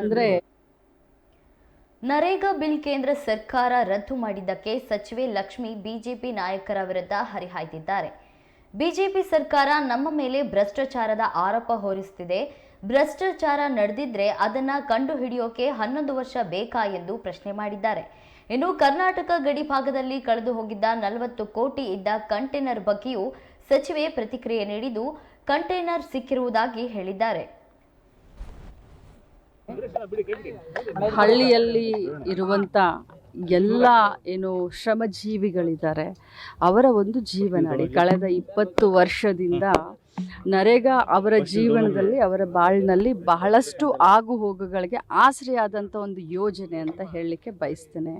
ಅಂದರೆ ನರೇಗಾ ಬಿಲ್ ಕೇಂದ್ರ ಸರ್ಕಾರ ರದ್ದು ಮಾಡಿದ್ದಕ್ಕೆ ಸಚಿವೆ ಲಕ್ಷ್ಮಿ ಬಿಜೆಪಿ ನಾಯಕರ ವಿರುದ್ಧ ಹರಿಹಾಯ್ದಿದ್ದಾರೆ. ಬಿಜೆಪಿ ಸರ್ಕಾರ ನಮ್ಮ ಮೇಲೆ ಭ್ರಷ್ಟಾಚಾರದ ಆರೋಪ ಹೊರಿಸುತ್ತಿದೆ ಭ್ರಷ್ಟಾಚಾರ ನಡೆದಿದ್ರೆ ಅದನ್ನ ಕಂಡು ಹಿಡಿಯೋಕೆ ಹನ್ನೊಂದು ವರ್ಷ ಬೇಕಾ ಎಂದು ಪ್ರಶ್ನೆ ಮಾಡಿದ್ದಾರೆ. ಇನ್ನು ಕರ್ನಾಟಕ ಗಡಿ ಭಾಗದಲ್ಲಿ ಕಳೆದು ಹೋಗಿದ್ದ ನಲವತ್ತು ಕೋಟಿ ಇದ್ದ ಕಂಟೈನರ್ ಬಗ್ಗೆಯೂ ಸಚಿವೆ ಪ್ರತಿಕ್ರಿಯೆ ನೀಡಿದ್ದು, ಕಂಟೈನರ್ ಸಿಕ್ಕಿರುವುದಾಗಿ ಹೇಳಿದ್ದಾರೆ. ಹಳ್ಳಿಯಲ್ಲಿ ಇರುವಂಥ ಎಲ್ಲ ಏನು ಶ್ರಮಜೀವಿಗಳಿದ್ದಾರೆ ಅವರ ಒಂದು ಜೀವನಾಡಿ ಕಳೆದ ಇಪ್ಪತ್ತು ವರ್ಷದಿಂದ ನರೇಗಾ ಅವರ ಜೀವನದಲ್ಲಿ ಅವರ ಬಾಳಿನಲ್ಲಿ ಬಹಳಷ್ಟು ಆಗು ಹೋಗುಗಳಿಗೆ ಆಸರೆಯಾದಂಥ ಒಂದು ಯೋಜನೆ ಅಂತ ಹೇಳಲಿಕ್ಕೆ ಬಯಸ್ತೇನೆ.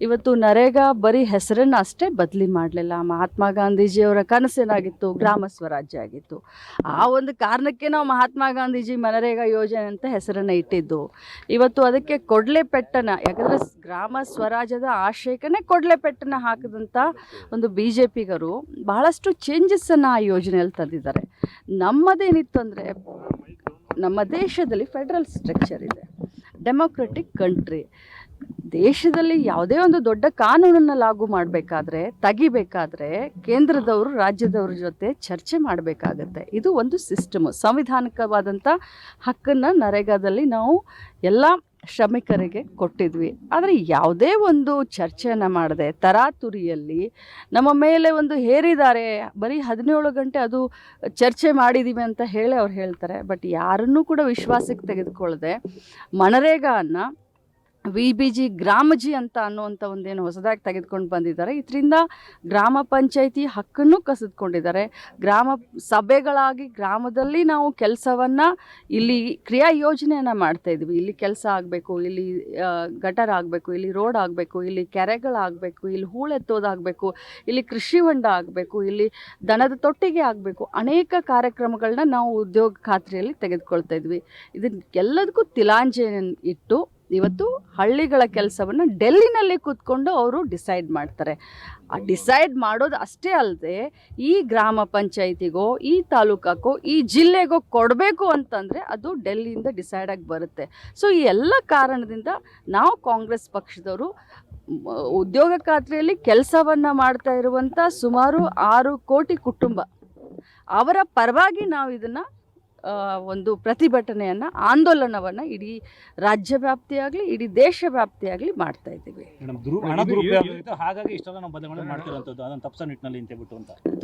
ಇವತ್ತು ನರೇಗಾ ಬರೀ ಹೆಸರನ್ನು ಅಷ್ಟೇ ಬದಲಿ ಮಾಡಲಿಲ್ಲ. ಮಹಾತ್ಮ ಗಾಂಧೀಜಿಯವರ ಕನಸೇನಾಗಿತ್ತು? ಗ್ರಾಮ ಸ್ವರಾಜ್ಯ ಆಗಿತ್ತು. ಆ ಒಂದು ಕಾರಣಕ್ಕೆ ನಾವು ಮಹಾತ್ಮ ಗಾಂಧೀಜಿ ಮನರೇಗಾ ಯೋಜನೆ ಅಂತ ಹೆಸರನ್ನು ಇಟ್ಟಿದ್ದು. ಇವತ್ತು ಅದಕ್ಕೆ ಕೊಡಲೆ ಪೆಟ್ಟನ ಯಾಕಂದರೆ ಗ್ರಾಮ ಸ್ವರಾಜ್ಯದ ಆಶಯಕ್ಕನೇ ಕೊಡಲೆ ಪೆಟ್ಟನ ಹಾಕಿದಂಥ ಒಂದು ಬಿ ಜೆ ಪಿಗರು ಬಹಳಷ್ಟು ಚೇಂಜಸ್ಸನ್ನು ಆ ಯೋಜನೆಯಲ್ಲಿ ತಂದಿದ್ದಾರೆ. ನಮ್ಮದೇನಿತ್ತು ಅಂದರೆ ನಮ್ಮ ದೇಶದಲ್ಲಿ ಫೆಡ್ರಲ್ ಸ್ಟ್ರಕ್ಚರ್ ಇದೆ. ಡೆಮೊಕ್ರೆಟಿಕ್ ಕಂಟ್ರಿ ದೇಶದಲ್ಲಿ ಯಾವುದೇ ಒಂದು ದೊಡ್ಡ ಕಾನೂನನ್ನು ಲಾಗು ಮಾಡಬೇಕಾದ್ರೆ, ತೆಗಿಬೇಕಾದ್ರೆ ಕೇಂದ್ರದವರು, ರಾಜ್ಯದವ್ರ ಜೊತೆ ಚರ್ಚೆ ಮಾಡಬೇಕಾಗತ್ತೆ. ಇದು ಒಂದು ಸಿಸ್ಟಮು ಸಂವಿಧಾನಿಕವಾದಂಥ ಹಕ್ಕನ್ನು ನರೇಗಾದಲ್ಲಿ ನಾವು ಎಲ್ಲ ಶ್ರಮಿಕರಿಗೆ ಕೊಟ್ಟಿದ್ವಿ. ಆದರೆ ಯಾವುದೇ ಒಂದು ಚರ್ಚೆಯನ್ನು ಮಾಡದೆ ತರಾತುರಿಯಲ್ಲಿ ನಮ್ಮ ಮೇಲೆ ಒಂದು ಹೇರಿದ್ದಾರೆ. ಬರೀ ಹದಿನೇಳು ಗಂಟೆ ಅದು ಚರ್ಚೆ ಮಾಡಿದ್ದೀವಿ ಅಂತ ಹೇಳಿ ಅವ್ರು ಹೇಳ್ತಾರೆ. ಬಟ್ ಯಾರನ್ನೂ ಕೂಡ ವಿಶ್ವಾಸಕ್ಕೆ ತೆಗೆದುಕೊಳ್ಳದೆ ಮನರೇಗಾನ ವಿ ಬಿ ಜಿ ಗ್ರಾಮಜಿ ಅಂತ ಅನ್ನುವಂಥ ಒಂದೇನು ಹೊಸದಾಗಿ ತೆಗೆದುಕೊಂಡು ಬಂದಿದ್ದಾರೆ. ಇದರಿಂದ ಗ್ರಾಮ ಪಂಚಾಯಿತಿ ಹಕ್ಕನ್ನು ಕಸಿದುಕೊಂಡಿದ್ದಾರೆ. ಗ್ರಾಮ ಸಭೆಗಳಾಗಿ ಗ್ರಾಮದಲ್ಲಿ ನಾವು ಕೆಲಸವನ್ನು ಇಲ್ಲಿ ಕ್ರಿಯಾ ಯೋಜನೆಯನ್ನು ಮಾಡ್ತಾ ಇದ್ವಿ ಇಲ್ಲಿ ಕೆಲಸ ಆಗಬೇಕು, ಇಲ್ಲಿ ಗಟರ್ ಆಗಬೇಕು, ಇಲ್ಲಿ ರೋಡ್ ಆಗಬೇಕು, ಇಲ್ಲಿ ಕೆರೆಗಳಾಗಬೇಕು ಇಲ್ಲಿ ಹೂಳೆತ್ತೋದಾಗಬೇಕು ಇಲ್ಲಿ ಕೃಷಿ ಹೊಂಡ ಆಗಬೇಕು, ಇಲ್ಲಿ ದನದ ತೊಟ್ಟಿಗೆ ಆಗಬೇಕು. ಅನೇಕ ಕಾರ್ಯಕ್ರಮಗಳನ್ನ ನಾವು ಉದ್ಯೋಗ ಖಾತ್ರಿಯಲ್ಲಿ ತೆಗೆದುಕೊಳ್ತಾ ಇದ್ವಿ. ಇದನ್ನ ಎಲ್ಲದಕ್ಕೂ ತಿಲಾಂಜೆಯನ್ನು ಇಟ್ಟು ಇವತ್ತು ಹಳ್ಳಿಗಳ ಕೆಲಸವನ್ನು ಡೆಲ್ಲಿನಲ್ಲಿ ಕೂತ್ಕೊಂಡು ಅವರು ಡಿಸೈಡ್ ಮಾಡ್ತಾರೆ. ಆ ಡಿಸೈಡ್ ಮಾಡೋದು ಅಷ್ಟೇ ಅಲ್ಲದೆ ಈ ಗ್ರಾಮ ಪಂಚಾಯಿತಿಗೋ, ಈ ತಾಲೂಕಕ್ಕೋ, ಈ ಜಿಲ್ಲೆಗೋ ಕೊಡಬೇಕು ಅಂತಂದರೆ ಅದು ಡೆಲ್ಲಿಯಿಂದ ಡಿಸೈಡ್ ಆಗಿ ಬರುತ್ತೆ. ಸೊ, ಈ ಎಲ್ಲ ಕಾರಣದಿಂದ ನಾವು ಕಾಂಗ್ರೆಸ್ ಪಕ್ಷದವರು ಉದ್ಯೋಗ ಖಾತ್ರಿಯಲ್ಲಿ ಕೆಲಸವನ್ನು ಮಾಡ್ತಾ ಇರುವಂಥ ಸುಮಾರು ಆರು ಕೋಟಿ ಕುಟುಂಬ. ಅವರ ಪರವಾಗಿ ನಾವು ಇದನ್ನು ಒಂದು ಪ್ರತಿಭಟನೆಯನ್ನು ಆಂದೋಲನವನ್ನು ಇಡೀ ರಾಜ್ಯ ವ್ಯಾಪ್ತಿಯಾಗಲಿ ಇಡೀ ದೇಶ ವ್ಯಾಪ್ತಿಯಾಗಲಿ ಮಾಡ್ತಾ ಇದ್ದೀವಿ.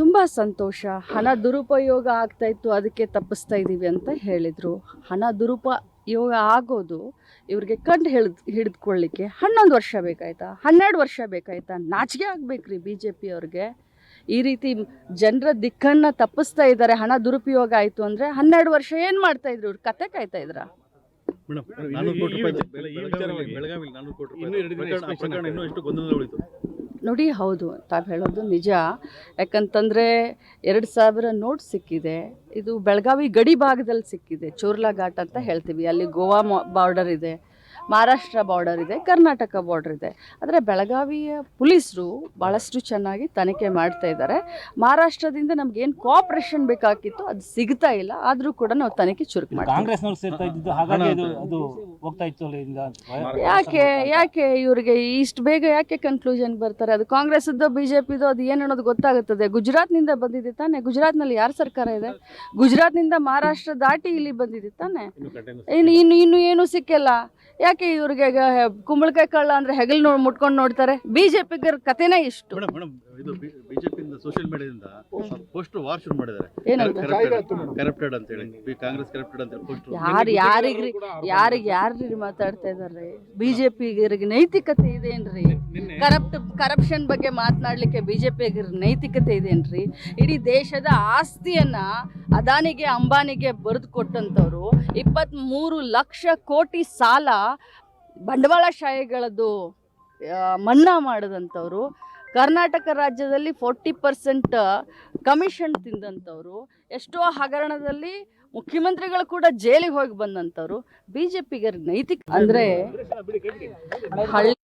ತುಂಬ ಸಂತೋಷ. ಹಣ ದುರುಪಯೋಗ ಆಗ್ತಾ ಇತ್ತು ಅದಕ್ಕೆ ತಪ್ಪಿಸ್ತಾ ಇದ್ದೀವಿ ಅಂತ ಹೇಳಿದರು. ಹಣ ದುರುಪಯೋಗ ಆಗೋದು ಇವ್ರಿಗೆ ಕಂಡು ಹಿಡಿದು ಹಿಡಿದುಕೊಳ್ಳಿಕ್ಕೆ ಹನ್ನೊಂದು ವರ್ಷ ಬೇಕಾಯ್ತಾ? ಹನ್ನೆರಡು ವರ್ಷ ಬೇಕಾಯ್ತಾ? ನಾಚಿಕೆ ಆಗಬೇಕ್ರಿ ಬಿ ಜೆ ಪಿಯವ್ರಿಗೆ ಈ ರೀತಿ ಜನರ ದಿಕ್ಕನ್ನು ತಪ್ಪಿಸ್ತಾ ಇದ್ದಾರೆ ಹಣ ದುರುಪಯೋಗ ಆಯಿತು ಅಂದರೆ ಹನ್ನೆರಡು ವರ್ಷ ಏನು ಮಾಡ್ತಾ ಇದ್ರು ಇವ್ರು? ಕತೆ ಕಾಯ್ತಾ ಇದ್ರ? ನೋಡಿ ಹೌದು ತಾವು ಹೇಳೋದು ನಿಜ. ಯಾಕಂತಂದರೆ ಎರಡು ಸಾವಿರ ನೋಟ್ ಸಿಕ್ಕಿದೆ. ಇದು ಬೆಳಗಾವಿ ಗಡಿ ಭಾಗದಲ್ಲಿ ಸಿಕ್ಕಿದೆ. ಚೋರ್ಲಾ ಘಾಟ್ ಅಂತ ಹೇಳ್ತೀವಿ. ಅಲ್ಲಿ ಗೋವಾ ಬಾರ್ಡರ್ ಇದೆ. ಮಹಾರಾಷ್ಟ್ರ ಬಾರ್ಡರ್ ಇದೆ ಕರ್ನಾಟಕ ಬಾರ್ಡರ್ ಇದೆ. ಆದರೆ ಬೆಳಗಾವಿಯ ಪೊಲೀಸರು ಭಾಳಷ್ಟು ಚೆನ್ನಾಗಿ ತನಿಖೆ ಮಾಡ್ತಾ ಇದ್ದಾರೆ. ಮಹಾರಾಷ್ಟ್ರದಿಂದ ನಮಗೇನು ಕೋಆಪ್ರೇಷನ್ ಬೇಕಾಗಿತ್ತು ಅದು ಸಿಗ್ತಾ ಇಲ್ಲ. ಆದರೂ ಕೂಡ ನಾವು ತನಿಖೆ ಚುರುಕು ಮಾಡ್ತೀವಿ. ಕಾಂಗ್ರೆಸ್ನವ್ರು ಸೇರ್ತಾ ಇದ್ದಿದ್ದು ಹಾಗಾಗಿ ಅದು ಅದು ಹೋಗ್ತಾ ಇತ್ತು ಅಲ್ಲಿಂದ ಯಾಕೆ ಯಾಕೆ ಇವ್ರಿಗೆ ಇಷ್ಟು ಬೇಗ ಯಾಕೆ ಕನ್ಕ್ಲೂಷನ್ ಬರ್ತಾರೆ? ಅದು ಕಾಂಗ್ರೆಸ್ದು ಬಿ ಜೆ ಪಿದು ಅದು ಏನು ಅನ್ನೋದು ಗೊತ್ತಾಗುತ್ತದೆ. ಗುಜರಾತ್ನಿಂದ ಬಂದಿದೆ ತಾನೆ. ಗುಜರಾತ್ನಲ್ಲಿ ಯಾರ ಸರ್ಕಾರ ಇದೆ? ಗುಜರಾತ್ನಿಂದ ಮಹಾರಾಷ್ಟ್ರ ದಾಟಿ ಇಲ್ಲಿ ಬಂದಿದೆ ತಾನೆ. ಇನ್ನು ಇನ್ನು ಇನ್ನು ಇನ್ನು ಏನು ಸಿಕ್ಕಿಲ್ಲ? ಯಾಕೆ ಇವ್ರಿಗೆ ಗ- ಕುಂಬಳಕಾಯಿ ಕಳ್ಳ ಅಂದ್ರೆ ಹೆಗಲ್ ಮುಟ್ಕೊಂಡು ನೋಡ್ತಾರೆ? ಬಿಜೆಪಿ ಕಥೆನೇ ಇಷ್ಟು. ಸೋಷಿಯಲ್ ಮೀಡಿಯಾದಿಂದ ಪೋಸ್ಟ್ ವಾರ್ ಶುರು ಮಾಡಿದ್ದಾರೆ. ಕರಪ್ಟೆಡ್ ಅಂತ. ಹೇಳಿ. ಬಿ- ಕಾಂಗ್ರೆಸ್ ಕರಪ್ಟೆಡ್ ಅಂತ ಪೋಸ್ಟ್ ಯಾರು ಯಾರಿಗ್ರಿ ಯಾರಿಗೆ ಯಾರ್ರಿ ಮಾತಾಡ್ತಾ ಇದಾರೆ? ಬಿಜೆಪಿಗರಿಗೆ ನೈತಿಕತೆ ಇದೇನ್ರಿ? ಕರಪ್ಟ್ ಕರಪ್ಷನ್ ಬಗ್ಗೆ ಮಾತನಾಡ್ಲಿಕ್ಕೆ ಬಿಜೆಪಿಗರ ನೈತಿಕತೆ ಇದೇನ್ರಿ? ಇಡೀ ದೇಶದ ಆಸ್ತಿಯನ್ನ ಅದಾನಿಗೆ ಅಂಬಾನಿಗೆ ಬರೆದು ಕೊಟ್ಟಂತವ್ರು ಇಪ್ಪತ್ತ್ ಮೂರು ಲಕ್ಷ ಕೋಟಿ ಸಾಲ ಬಂಡವಾಳಶಾಹಿಗಳದ್ದು ಶಾಹಿಗಳದ್ದು ಮನ್ನಾ ಮಾಡಿದಂಥವ್ರು ಕರ್ನಾಟಕ ರಾಜ್ಯದಲ್ಲಿ ಫೋರ್ಟಿ ಪರ್ಸೆಂಟ್ ಕಮಿಷನ್ ತಿಂದಂಥವ್ರು ಎಷ್ಟೋ ಹಗರಣದಲ್ಲಿ ಮುಖ್ಯಮಂತ್ರಿಗಳು ಕೂಡ ಜೈಲಿಗೆ ಹೋಗಿ ಬಂದಂಥವ್ರು ಬಿ ಜೆ ಪಿಗೆ ನೈತಿಕ ಅಂದರೆ ಹಳ್ಳಿ